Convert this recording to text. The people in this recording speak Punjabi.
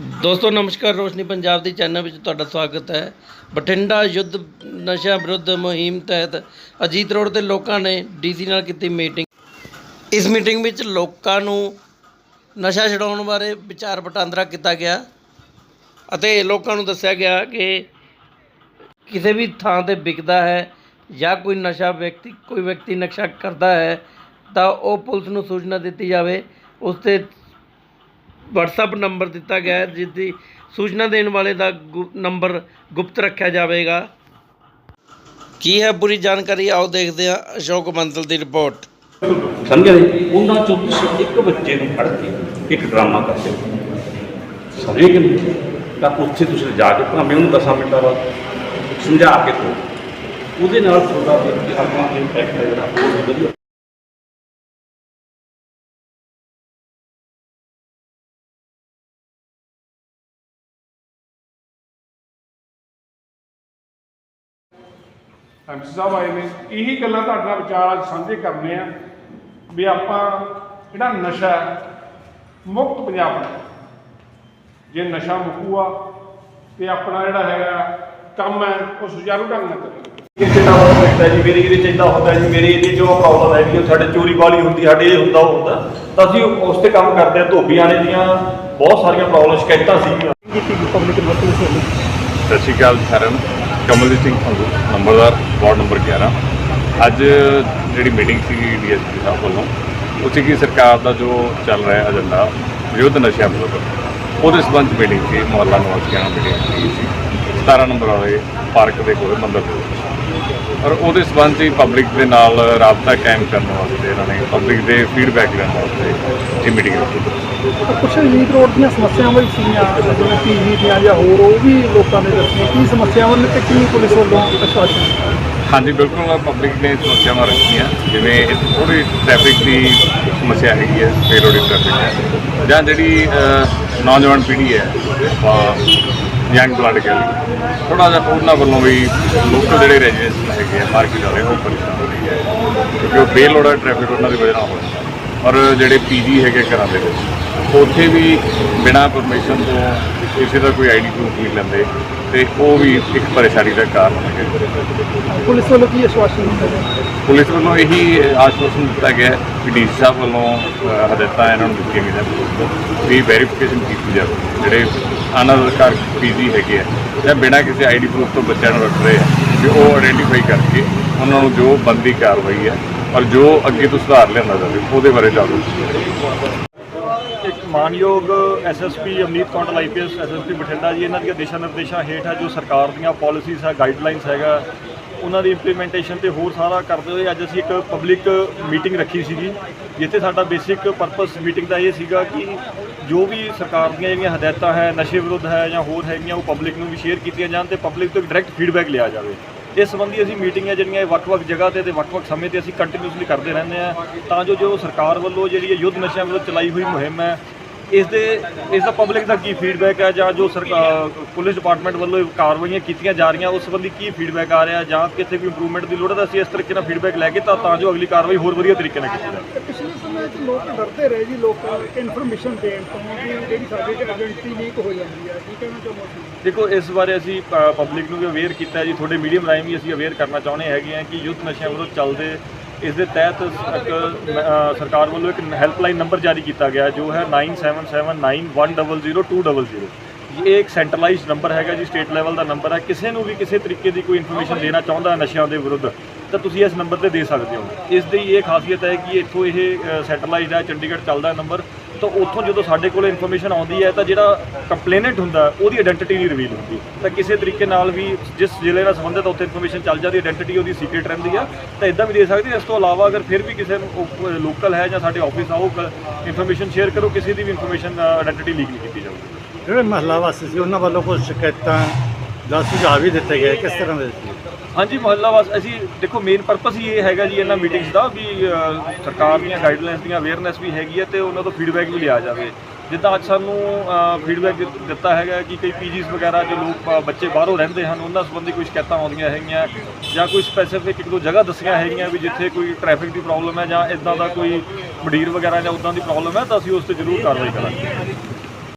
ਦੋਸਤੋ, ਨਮਸਕਾਰ, ਰੋਸ਼ਨੀ ਪੰਜਾਬ ਦੀ ਚੈਨਲ ਵਿੱਚ ਤੁਹਾਡਾ ਸਵਾਗਤ ਹੈ। ਬਠਿੰਡਾ ਯੁੱਧ ਨਸ਼ਾ ਵਿਰੁੱਧ ਮੁਹਿੰਮ ਤਹਿਤ ਅਜੀਤ ਰੋਡ ਤੇ ਲੋਕਾਂ ਨੇ ਡੀਸੀ ਨਾਲ ਕੀਤੀ ਮੀਟਿੰਗ। ਇਸ ਮੀਟਿੰਗ ਵਿੱਚ ਲੋਕਾਂ ਨੂੰ ਨਸ਼ਾ ਛਡਾਉਣ ਬਾਰੇ ਵਿਚਾਰ ਵਟਾਂਦਰਾ ਕੀਤਾ ਗਿਆ ਅਤੇ ਲੋਕਾਂ ਨੂੰ ਦੱਸਿਆ ਗਿਆ ਕਿ ਕਿਸੇ ਵੀ ਥਾਂ ਤੇ ਵਿਕਦਾ ਹੈ ਜਾਂ ਕੋਈ ਨਸ਼ਾ ਵਿਅਕਤੀ, ਕੋਈ ਵਿਅਕਤੀ ਨਸ਼ਾ ਕਰਦਾ ਹੈ ਤਾਂ ਉਹ ਪੁਲਿਸ ਨੂੰ ਸੂਚਨਾ ਦਿੱਤੀ ਜਾਵੇ। ਉਸ ਤੇ WhatsApp ਨੰਬਰ ਦਿੱਤਾ ਗਿਆ ਹੈ ਜਿਸ ਦੀ ਸੂਚਨਾ ਦੇਣ ਵਾਲੇ ਦਾ ਗੁ- ਨੰਬਰ ਗੁਪਤ ਰੱਖਿਆ ਜਾਵੇਗਾ। ਕੀ ਹੈ ਪੂਰੀ ਜਾਣਕਾਰੀ? ਆਓ ਦੇਖਦੇ ਹਾਂ ਅਸ਼ੋਕ ਬੰਦਲ ਦੀ ਰਿਪੋਰਟ। ਸਮਝਿਆ ਜੀ? ਉਹਨਾਂ ਚੋਂ ਤੁਸੀਂ ਇੱਕ ਬੱਚੇ ਨੂੰ ਫੜ ਕੇ ਇੱਕ ਡਰਾਮਾ ਕਰਦੇ ਹੋ। ਸਮਝੇ ਕਿ ਨਹੀਂ? ਤਾਂ ਉੱਥੇ ਤੁਸੀਂ ਜਾ ਕੇ ਭਾਵੇਂ ਉਹਨੂੰ 10 ਮਿੰਟਾਂ ਬਾਅਦ ਸਮਝਾ ਕੇ ਤੋ ਉਹਦੇ ਨਾਲ ਤੁਹਾਡਾ ਆਪਣਾ ਇੰਪੈਕਟ ਹੈ ਜਿਹੜਾ। ਉਹ ਵੀ ਵਧੀਆ। ਐਮਸੀ ਸਾਹਿਬ ਆਏ ਨੇ। ਇਹੀ ਗੱਲਾਂ ਤੁਹਾਡੇ ਨਾਲ ਵਿਚਾਰ ਅੱਜ ਸਾਂਝੇ ਕਰਨੇ ਆ ਵੀ ਆਪਾਂ ਜਿਹੜਾ ਨਸ਼ਾ ਮੁਕਤ ਪੰਜਾਬ ਬਣਾਈਏ ਜੇ ਨਸ਼ਾ ਮੁਕੂਆ ਤੇ ਆਪਣਾ ਜਿਹੜਾ ਹੈਗਾ ਕੰਮ ਹੈ ਉਹ ਸੁਚਾਰੂ ਢੰਗ ਨਾਲ ਕਰੀਏ। ਕਿਸੇ ਦਾ ਹੁੰਦਾ ਜੀ ਮੇਰੀ ਇਹਦੇ ਚ ਏਦਾਂ ਹੁੰਦਾ ਜੀ ਮੇਰੀ ਇਹਦੀ ਜੋ ਪ੍ਰੋਬਲਮ ਹੈ ਵੀ ਸਾਡੇ ਚੋਰੀ ਵਾਲੀ ਹੁੰਦੀ ਸਾਡੇ ਇਹ ਹੁੰਦਾ ਉਹ ਹੁੰਦਾ। ਤਾਂ ਅਸੀਂ ਉਸ ਤੇ ਕੰਮ ਕਰਦੇ ਹਾਂ ਧੋਬੀਆਂ ਨੇ ਦੀਆਂ ਬਹੁਤ ਸਾਰੀਆਂ ਪ੍ਰੋਬਲਮ ਸ਼ਿਕਾਇਤਾਂ ਸੀਗੀਆਂ। ਸਤਿ ਸ਼੍ਰੀ ਅਕਾਲ ਜੀ ਸਾਰਿਆਂ ਨੂੰ। ਕਮਲਜੀਤ ਸਿੰਘ ਸੰਧੂ, ਨੰਬਰਦਾਰ, ਵਾਰਡ ਨੰਬਰ 11 ਅੱਜ ਜਿਹੜੀ ਮੀਟਿੰਗ ਸੀ ਡੀਐਸਪੀ ਸਾਹਿਬ ਵੱਲੋਂ, ਉਹ ਸੀਗੀ ਸਰਕਾਰ ਦਾ ਜੋ ਚੱਲ ਰਿਹਾ ਏਜੰਡਾ ਵਿਰੋਧ ਨਸ਼ਿਆਂ ਵਿਰੁੱਧ। ਉਹਦੇ ਸੰਬੰਧ ਮੀਟਿੰਗ ਸੀ, ਮੁਹੱਲਾ ਨਿਵਾਸੀਆਂ ਨਾਲ ਮੀਟਿੰਗ ਸੀ। 17 ਨੰਬਰ ਵਾਲੇ ਪਾਰਕ ਦੇ ਕੋਲ ਮੰਦਰ ਦੇ ਵਿੱਚ ਔਰ ਉਹਦੇ ਸੰਬੰਧ 'ਚ ਹੀ ਪਬਲਿਕ ਦੇ ਨਾਲ ਰਾਬਤਾ ਕਾਇਮ ਕਰਨ ਵਾਸਤੇ ਇਹਨਾਂ ਨੇ ਪਬਲਿਕ ਦੇ ਫੀਡਬੈਕ ਲੈਣ ਵਾਸਤੇ ਇਹ ਮੀਟਿੰਗ ਰੱਖੀ। ਕੁਛ ਲੀਕ ਰੋਡ ਦੀਆਂ ਸਮੱਸਿਆਵਾਂ ਵੀ ਸੀਗੀਆਂ, ਜਿਵੇਂ ਪੀਜੀ ਦੀਆਂ ਜਾਂ ਹੋਰ, ਉਹ ਵੀ ਲੋਕਾਂ ਨੇ ਦੱਸੀਆਂ। ਕੀ ਸਮੱਸਿਆਵਾਂ ਨੇ ਤੇ ਕੀ ਪੁਲਿਸ ਵੱਲੋਂ ਪ੍ਰਸ਼ਾਸਨ ਹਾਂਜੀ, ਬਿਲਕੁਲ ਪਬਲਿਕ ਨੇ ਸਮੱਸਿਆਵਾਂ ਰੱਖੀਆਂ। ਜਿਵੇਂ ਇੱਥੇ ਥੋੜੀ ਟ੍ਰੈਫਿਕ ਦੀ ਸਮੱਸਿਆ ਹੈਗੀ ਹੈ ਬੇਰੋਡੀ ਟ੍ਰੈਫਿਕ ਹੈ। ਜਾਂ ਜਿਹੜੀ ਨੌਜਵਾਨ ਪੀੜ੍ਹੀ ਹੈ ਯੰਗ ਬਲੱਡ ਕਹਿ ਥੋੜਾ ਜਿਹਾ ਉਹਨਾਂ ਵੱਲੋਂ ਵੀ ਲੋਕਲ ਜਿਹੜੇ ਰੈਜ਼ੀਡੈਂਸ ਹੈਗੇ ਆ ਮਾਰਕੀਟ ਵਾਲੇ, ਉਹ ਪਰੇਸ਼ਾਨ ਹੋ ਰਹੀ ਹੈ। ਕਿਉਂਕਿ ਉਹ ਬੇਲੋੜਾ ਟ੍ਰੈਫਿਕ ਉਹਨਾਂ ਦੀ ਵਜ੍ਹਾ ਨਾਲ ਹੋ ਰਿਹਾ ਔਰ ਜਿਹੜੇ ਪੀਜੀ ਹੈਗੇ ਘਰਾਂ ਦੇ ਵਿੱਚ ਉੱਥੇ ਵੀ ਬਿਨਾਂ ਪਰਮਿਸ਼ਨ ਤੋਂ ਕਿਸੇ ਦਾ ਕੋਈ ਆਈਡੀ ਪ੍ਰੂਫ ਨਹੀਂ ਲੈਂਦੇ ਤੇ ਉਹ ਵੀ ਇੱਕ ਪਰੇਸ਼ਾਨੀ ਦਾ ਕਾਰਨ ਹੈਗੇ। ਪੁਲਿਸ ਵੱਲੋਂ ਕੀ ਆਸ਼ਵਾਸਨ ਦਿੱਤਾ ਗਿਆ? ਪੁਲਿਸ ਵੱਲੋਂ ਇਹੀ ਆਸ਼ਵਾਸਨ ਦਿੱਤਾ ਗਿਆ ਹੈ ਕਿ ਡੀ ਸਾਹਿਬ ਵੱਲੋਂ ਹਦਾਇਤਾਂ ਇਹਨਾਂ ਨੂੰ ਦਿੱਤੀਆਂ ਗਈਆਂ ਵੀ ਵੈਰੀਫਿਕੇਸ਼ਨ ਕੀਤੀ ਜਾਵੇ। ਜਿਹੜੇ ਅਨਅਧਿਕਾਰ ਪੀਜੀ ਹੈਗੇ ਆ ਜਾਂ ਬਿਨਾਂ ਕਿਸੇ ਆਈਡੀ ਪ੍ਰੂਫ ਤੋਂ ਬੱਚਿਆਂ ਨੂੰ ਰੱਖ ਰਹੇ ਆ ਕਿ ਉਹ ਆਇਡੈਂਟੀਫਾਈ ਕਰਕੇ ਉਹਨਾਂ ਨੂੰ ਜੋ ਬੰਦੀ ਕਾਰਵਾਈ ਹੈ ਔਰ ਜੋ ਅੱਗੇ ਤੋਂ ਸੁਧਾਰ ਲਿਆਂਦਾ ਜਾਵੇ ਉਹਦੇ ਬਾਰੇ ਜਾਗਰੂਕ ਮਾਨਯੋਗ SSP Amneet Kondal IPS SSP Bathinda ji, ਇਹਨਾਂ ਦੀਆਂ ਦਿਸ਼ਾ ਨਿਰਦੇਸ਼ਾਂ ਹੇਠ ਹੈ ਜੋ ਸਰਕਾਰ ਦੀਆਂ ਪਾਲਿਸੀਜ਼ ਹੈ ਗਾਈਡਲਾਈਨਸ ਹੈਗਾ, ਉਹਨਾਂ ਦੀ ਇੰਪਲੀਮੈਂਟੇਸ਼ਨ ਤੇ ਹੋਰ ਸਾਰਾ ਕਰਦੇ ਹੋਏ ਅੱਜ ਅਸੀਂ ਇੱਕ ਪਬਲਿਕ ਮੀਟਿੰਗ ਰੱਖੀ ਸੀਗੀ, ਜਿੱਥੇ ਸਾਡਾ ਬੇਸਿਕ ਪਰਪਸ ਮੀਟਿੰਗ ਦਾ ਇਹ ਸੀਗਾ ਕਿ ਜੋ ਵੀ ਸਰਕਾਰ ਦੀਆਂ ਜਿਹੜੀਆਂ ਹਦਾਇਤਾਂ ਹੈ, ਨਸ਼ੇ ਵਿਰੁੱਧ ਹੈ ਜਾਂ ਹੋਰ ਹੈਗੀਆਂ, ਉਹ ਪਬਲਿਕ ਨੂੰ ਵੀ ਸ਼ੇਅਰ ਕੀਤੀਆਂ ਜਾਣ ਤੇ ਪਬਲਿਕ ਤੋਂ ਡਾਇਰੈਕਟ ਫੀਡਬੈਕ ਲਿਆ ਜਾਵੇ। ਇਸ ਸੰਬੰਧੀ ਅਸੀਂ ਮੀਟਿੰਗਾਂ ਜਿਹੜੀਆਂ ਵੱਖ-ਵੱਖ ਜਗ੍ਹਾ ਤੇ ਤੇ ਵੱਖ-ਵੱਖ ਸਮੇਂ ਤੇ ਅਸੀਂ ਕੰਟੀਨਿਊਸਲੀ ਕਰਦੇ ਰਹਿੰਦੇ ਆ, ਤਾਂ ਜੋ ਜੋ ਸਰਕਾਰ ਵੱਲੋਂ ਜਿਹੜੀ ਯੁੱਧ ਨਸ਼ਿਆਂ ਵਿਰੁੱਧ ਚਲਾਈ ਹੋਈ ਮੁਹਿੰਮ ਹੈ ਇਸ ਦੇ ਇਸ ਦਾ ਪਬਲਿਕ ਦਾ ਕੀ ਫੀਡਬੈਕ ਹੈ ਜਾਂ ਜੋ ਸਰਕਾਰ ਪੁਲਿਸ ਡਿਪਾਰਟਮੈਂਟ ਵੱਲੋਂ ਕਾਰਵਾਈਆਂ ਕੀਤੀਆਂ ਜਾ ਰਹੀਆਂ ਉਸ ਸੰਬੰਧੀ ਕੀ ਫੀਡਬੈਕ ਆ ਰਿਹਾ ਜਾਂ ਕਿਤੇ ਕੋਈ ਇੰਪਰੂਵਮੈਂਟ ਦੀ ਲੋੜ ਹੈ ਤਾਂ ਅਸੀਂ ਇਸ ਤਰੀਕੇ ਨਾਲ ਫੀਡਬੈਕ ਲੈ ਕੇ ਤਾਂ ਤਾਂ ਜੋ ਅਗਲੀ ਕਾਰਵਾਈ ਹੋਰ ਵਧੀਆ ਤਰੀਕੇ ਨਾਲ ਕੀਤੀ ਜਾਵੇ। ਪਿਛਲੇ ਸਮੇਂ ਵਿੱਚ ਲੋਕ ਡਰਦੇ ਰਹੇ ਜੀ ਲੋਕਾਂ ਇਨਫੋਰਮੇਸ਼ਨ ਦੇਣ ਤੋਂ ਕਿ ਜਿਹੜੀ ਸਾਡੇ ਚ ਆਇਡੈਂਟੀ ਲੀਕ ਹੋ ਜਾਂਦੀ ਹੈ ਕੀ ਕਹਿਣਾ ਚਾਹੁੰਦੇ ਹੋ ਦੇਖੋ ਇਸ ਬਾਰੇ ਅਸੀਂ ਪਬਲਿਕ ਨੂੰ ਵੀ ਅਵੇਅਰ ਕੀਤਾ ਜੀ ਤੁਹਾਡੇ ਮੀਡੀਅਮ ਰਾਹੀਂ ਵੀ ਅਸੀਂ ਅਵੇਅਰ ਕਰਨਾ ਚਾਹੁੰਦੇ ਹੈਗੇ ਆ ਕਿ ਯੁੱਧ ਨਸ਼ਿਆਂ ਵਿਰੁੱਧ ਚੱਲਦੇ ਇਸ ਦੇ ਤਹਿਤ ਇੱਕ ਸਰਕਾਰ ਵੱਲੋਂ ਇੱਕ ਹੈਲਪਲਾਈਨ ਨੰਬਰ ਜਾਰੀ ਕੀਤਾ ਗਿਆ, ਜੋ ਹੈ 9779100200 ਇਹ ਇੱਕ ਸੈਂਟਰਲਾਈਜ਼ਡ ਨੰਬਰ ਹੈਗਾ ਜੀ ਸਟੇਟ ਲੈਵਲ ਦਾ ਨੰਬਰ ਹੈ। ਕਿਸੇ ਨੂੰ ਵੀ ਕਿਸੇ ਤਰੀਕੇ ਦੀ ਕੋਈ ਇਨਫੋਰਮੇਸ਼ਨ ਦੇਣਾ ਚਾਹੁੰਦਾ ਹੈ ਨਸ਼ਿਆਂ ਦੇ ਵਿਰੁੱਧ, ਤਾਂ ਤੁਸੀਂ ਇਸ ਨੰਬਰ ਤੇ ਦੇ ਸਕਦੇ ਹੋ। ਇਸ ਦੀ ਇਹ ਖਾਸੀਅਤ ਹੈ ਕਿ ਇੱਥੋਂ ਇਹ ਸੈਟਲਾਈਜ਼ਡ ਹੈ, ਚੰਡੀਗੜ੍ਹ ਚੱਲਦਾ ਨੰਬਰ। ਤਾਂ ਉੱਥੋਂ ਜਦੋਂ ਸਾਡੇ ਕੋਲ ਇਨਫੋਰਮੇਸ਼ਨ ਆਉਂਦੀ ਹੈ ਤਾਂ ਜਿਹੜਾ ਕੰਪਲੇਨੈਂਟ ਹੁੰਦਾ, ਉਹਦੀ ਆਇਡੈਂਟੀਟੀ ਨਹੀਂ ਰਿਵੀਲ ਹੁੰਦੀ। ਤਾਂ ਕਿਸੇ ਤਰੀਕੇ ਨਾਲ ਵੀ ਜਿਸ ਜ਼ਿਲ੍ਹੇ ਨਾਲ ਸੰਬੰਧਿਤ ਉੱਥੇ ਇਨਫੋਰਮੇਸ਼ਨ ਚੱਲ ਜਾਂਦੀ ਆਇਡੈਂਟੀਟੀ ਉਹਦੀ ਸੀਕ੍ਰੀਟ ਰਹਿੰਦੀ ਆ। ਤਾਂ ਇਦਾਂ ਵੀ ਦੇ ਸਕਦੇ ਇਸ ਤੋਂ ਇਲਾਵਾ ਅਗਰ ਫਿਰ ਵੀ ਕਿਸੇ ਲੋਕਲ ਹੈ ਜਾਂ ਸਾਡੇ ਆਫਿਸ ਆਓ ਇਨਫੋਰਮੇਸ਼ਨ ਸ਼ੇਅਰ ਕਰੋ, ਕਿਸੇ ਦੀ ਵੀ ਇਨਫੋਰਮੇਸ਼ਨ ਆਇਡੈਂਟੀਟੀ ਲੀਕ ਨਹੀਂ ਕੀਤੀ ਜਾਊਗੀ। ਜਿਹੜੇ ਮਹੱਲਾ ਵਾਸੀ ਸੀ, ਉਹਨਾਂ ਵੱਲੋਂ ਕੁਝ ਸ਼ਿਕਾਇਤਾਂ ਦਾ ਸੁਝਾਅ ਵੀ ਦਿੱਤੇ ਗਏ ਕਿਸ ਤਰ੍ਹਾਂ ਦੇ ਸੀ? ਹਾਂਜੀ ਮੁਹੱਲਾ ਵਾਸ ਅਸੀਂ ਦੇਖੋ ਮੇਨ ਪਰਪਸ ਹੀ ਇਹ ਹੈਗਾ ਜੀ ਇਹਨਾਂ ਮੀਟਿੰਗਸ ਦਾ ਵੀ ਅ, ਸਰਕਾਰ ਦੀਆਂ ਗਾਈਡਲਾਈਨਸ ਦੀਆਂ ਅਵੇਅਰਨੈਸ ਵੀ ਹੈਗੀ ਹੈ ਤੇ ਉਹਨਾਂ ਤੋਂ ਫੀਡਬੈਕ ਵੀ ਲਿਆ ਜਾਵੇ। ਜਿੱਦਾਂ ਅੱਜ ਸਾਨੂੰ ਫੀਡਬੈਕ ਦਿੱਤਾ ਹੈਗਾ ਕਿ ਕਈ ਪੀਜੀਸ ਵਗੈਰਾ ਜੋ ਲੋਕ ਅ, ਬੱਚੇ ਬਾਹਰੋਂ ਰਹਿੰਦੇ ਹਨ ਉਹਨਾਂ ਸੰਬੰਧੀ ਕੋਈ ਸ਼ਿਕਾਇਤਾਂ ਆਉਂਦੀਆਂ ਹੈਗੀਆਂ ਜਾਂ ਕੋਈ ਸਪੈਸੀਫਿਕ ਇੱਕ ਦੋ ਜਗ੍ਹਾ ਦੱਸੀਆਂ ਹੈਗੀਆਂ ਵੀ ਜਿੱਥੇ ਕੋਈ ਟ੍ਰੈਫਿਕ ਦੀ ਪ੍ਰੋਬਲਮ ਹੈ ਜਾਂ ਇਦਾਂ ਦਾ ਕੋਈ ਮੰਡੀਰ ਵਗੈਰਾ ਜਾਂ ਉਦਾਂ ਦੀ ਪ੍ਰੋਬਲਮ ਹੈ ਤਾਂ ਅਸੀਂ ਉਸ ਤੇ ਜ਼ਰੂਰ ਕਾਰਵਾਈ ਕਰਾਂਗੇ।